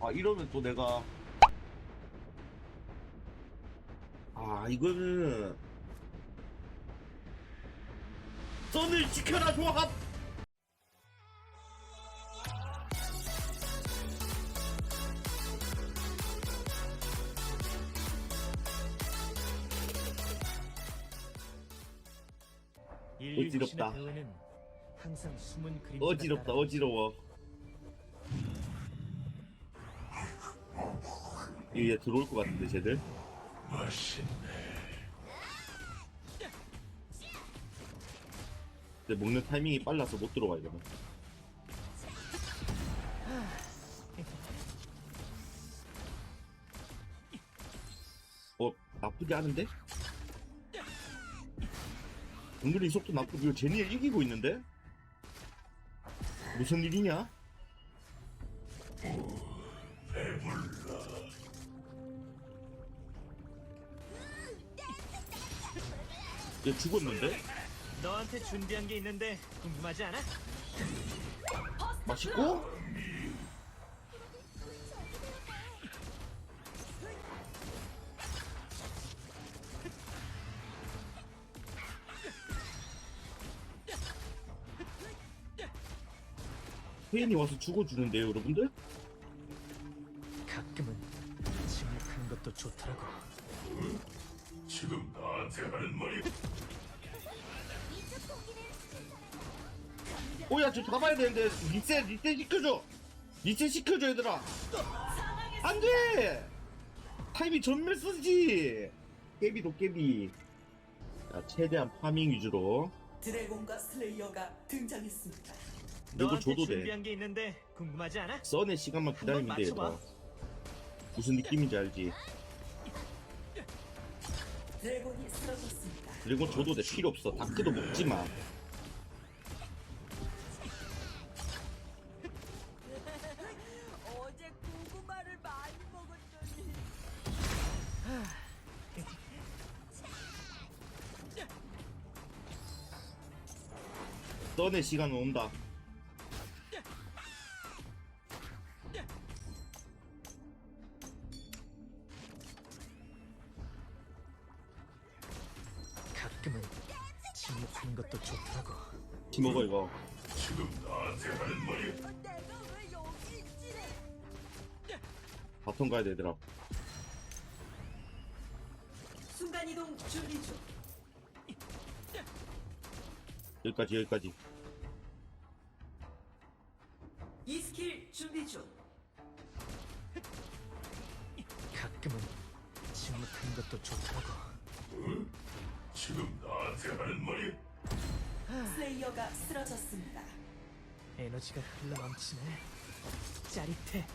아 이러면 또 내가. 아 이거는. 썬을 지켜라 조합! 어지럽다. 배우는 항상 숨은 그림 어지럽다 어지러워 이게 들어올 것 같은데 쟤들 근데 먹는 타이밍이 빨라서 못 들어가 이러면 어 나쁘지 않은데? 은근히 속도 나쁘고 이거 제니엘 이기고 있는데? 무슨 일이냐? 얘 죽었는데? 너한테 준비한 게 있는데 궁금하지 않아? 맛있고? 혜인이 와서 죽어주는데요 여러분들? 오야 저 잡아야 되는데 리셋 리셋 시켜줘. 리셋 시켜줘 얘들아. 안돼! 타이밍 전멸 쓰지. 깨비 도 깨비. 자 최대한 파밍 위주로. 드래곤과 슬레이어가 등장했습니다. 이거 너한테 줘도 돼. 준비한 게 있는데 궁금하지 않아? 써내 시간만 기다리면 돼 얘들아. 맞춰봐. 무슨 느낌인지 알지? 드래곤이 쓰러졌습니다. 그리고 줘도 돼. 필요 없어. 다크도 먹지마 써내 시간은 온다 가끔은 침묵하는 것도 좋더라고. 티 먹어 이거 지금 나한테 하는 말이 내가 왜 여기 있지? 바텀 가야 돼 얘들아 순간 이동 준비 중. 여기까지 여기까지 이 스킬 준비 중. 가끔은 침묵한 것도 좋더라고. 지금 나한테 하는 말이 슬레이어가 쓰러졌습니다. 에너지가 흘러넘치네. 짜릿해.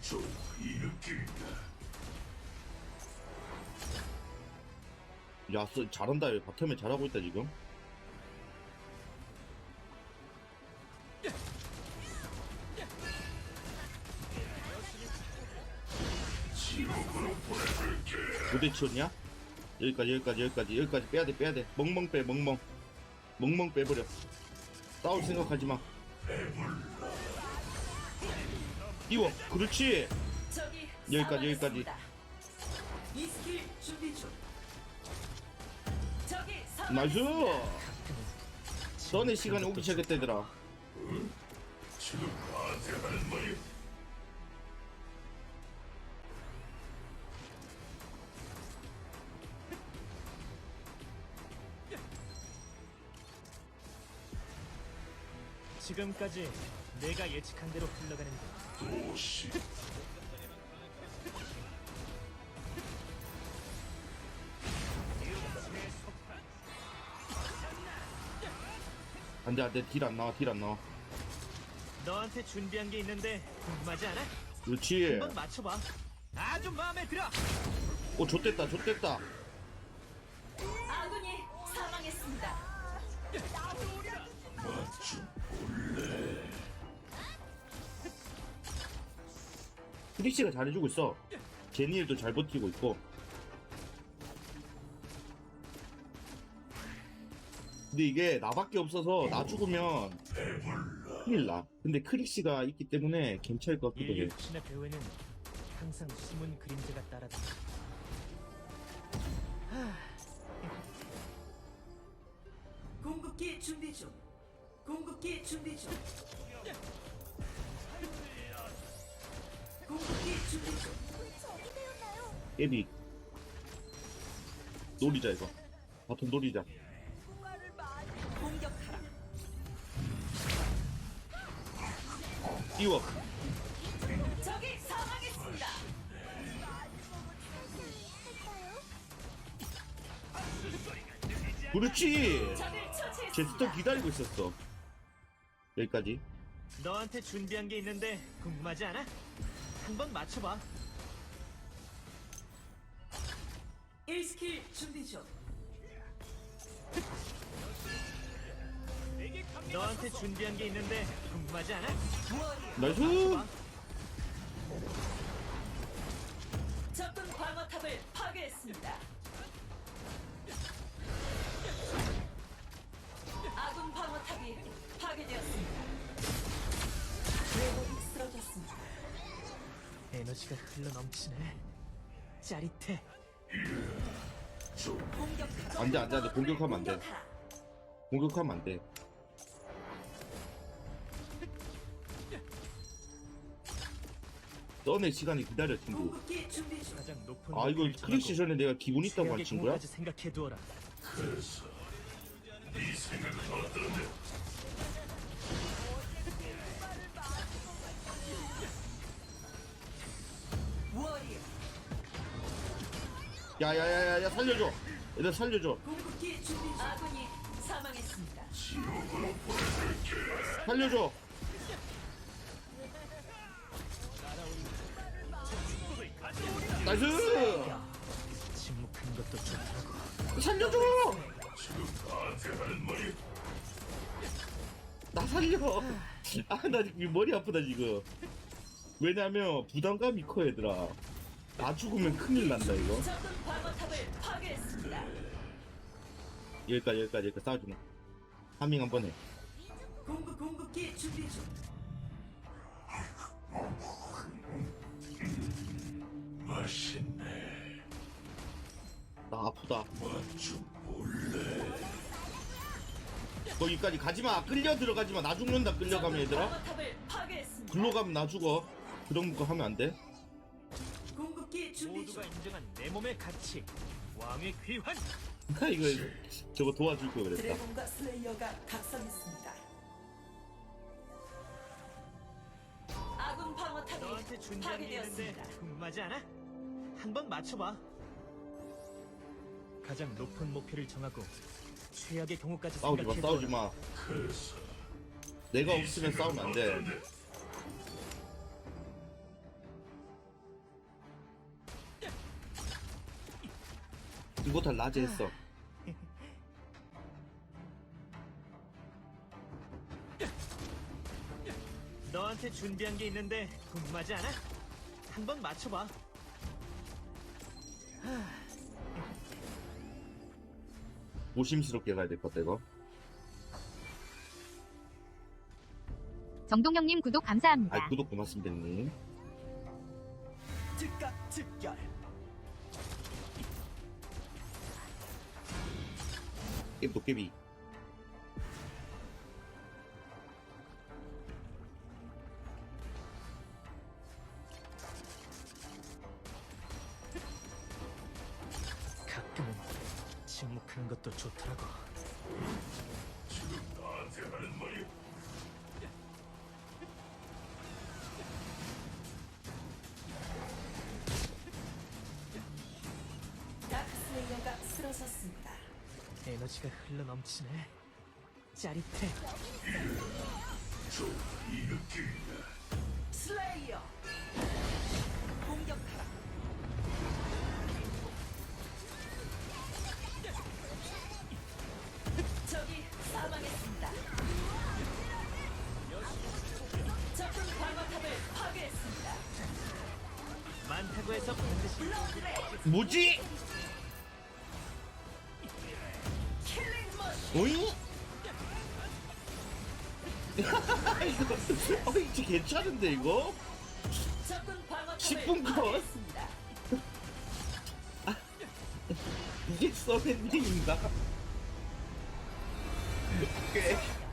좀이 느낌이다 야 써, 잘한다 얘 바텀에 잘하고 있다 지금 무대 치웠냐? 여기까지 여기까지 여기까지. 여기까지 빼야돼 빼야돼. 멍멍 빼 멍멍. 멍멍 빼버려. 싸울 생각하지마. 띄워 그렇지. 여기까지. 저기 나이스. 너네 시간이 오기 시작했다 얘들아. 지금 나한테 하는 말이 지금까지 내가 예측한 대로 흘러가는 거. 도시 안돼 안돼 딜 안 나와 딜 안 나와 너한테 준비한 게 있는데 궁금하지 않아? 그렇지 한번 맞춰봐. 아주 마음에 들어. 오 좆됐다 좆됐다 아군이 사망했습니다. 프리시가 잘해주고 있어 제니엘도 잘 버티고 있고 근데 이게 나밖에 없어서 나 죽으면 큰일 나. 근데 크릭시가 있기 때문에 괜찮을 것 같기도 해. 신의 배후에는 항상 숨은 그림자가 따라다. 공급기 준비 중. 공급기 준비 중. 깨비. 노리자, 이거. 바톤. 공격하라. 띄워. 적이 사망했습니다. 그렇지! 적을 처치했습니다. 제스터 기다리고 있었어. 여기까지. 너한테 준비한 게 있는데 궁금하지 않아? 한번 맞춰봐. 1스킬 준비 중. 너한테 준비한 게 있는데 궁금하지 않아? 나이스! 적군 방어탑을 파괴했습니다. 아군 방어탑이 파괴되었습니다. 에너지가 흘러 넘치네. 짜릿해. 안 돼, 안 돼, 안 돼. 공격하면 안 돼. 공격하라. 공격하면 안 돼. 떠낼 시간이 기다려, 친구. 공격기 준비 중. 가장 높은 아, 이거 높이를 크릭시 정하고 전에 내가 기분 있다고 한 친구야? 생각해 두어라. 그래서 야야야야 야 살려줘 얘들 살려줘 공격기 준비 중. 아군이 사망했습니다. 지옥으로 보내줄게. 살려줘 나이스 침묵한 것도 좋다고. 살려줘 나 살려 아나 지금 머리 아프다 지금 왜냐면 부담감이 커 얘들아 나 죽으면 큰일 난다 이거 적군 방어탑을 파괴했습니다. 여기까지 여기까지 여기까지 싸우지 마 하밍 한번 해 공급 공급기 준비 중. 맛있네. 나 아프다 맛좀 볼래? 거기까지 가지마 끌려 들어가지마 나 죽는다 끌려가면 적군 얘들아 방어탑을 파괴했습니다. 글로 가면 나 죽어 그런 거 하면 안돼 준비 중. 모두가 인정한 내 몸의 가치. 왕의 귀환. 나 이거 저거 도와줄 걸 그랬다 드래곤과 슬레이어가 각성했습니다. 아군 방어탑이 너한테 준비한 게 있는데 파괴되었습니다. 궁금하지 않아? 한번 맞춰봐. 가장 높은 목표를 정하고 최악의 경우까지 싸우지 마 생각해 싸우지. 마 그래서 내가 없으면 싸우면 안 돼 다 낮에 했어 너한테 준비한 게 있는데 궁금하지 않아? 한번 맞춰봐. 조심스럽게 가야 될 것 같다 이거 정동영님 구독 감사합니다. 아 구독 고맙습니다 님 즉각 즉결. 게임 도깨비 가끔은 침묵하는 것도 좋더라고. 지금 나한테 하는 말이 에너지가 흘러 넘치네. 짜릿해. 좀이 느낌이다. 슬레이어 공격하라. 적이 사망했습니다. 적군 방어탑을 파괴했습니다. 많다고 해서 반드시 뭐지? 오잉? 이거 어 이제 괜찮은데 이거 적군 방어탑을 10분 컷. 파괴했습니다. 이게 서맨딩인가? 오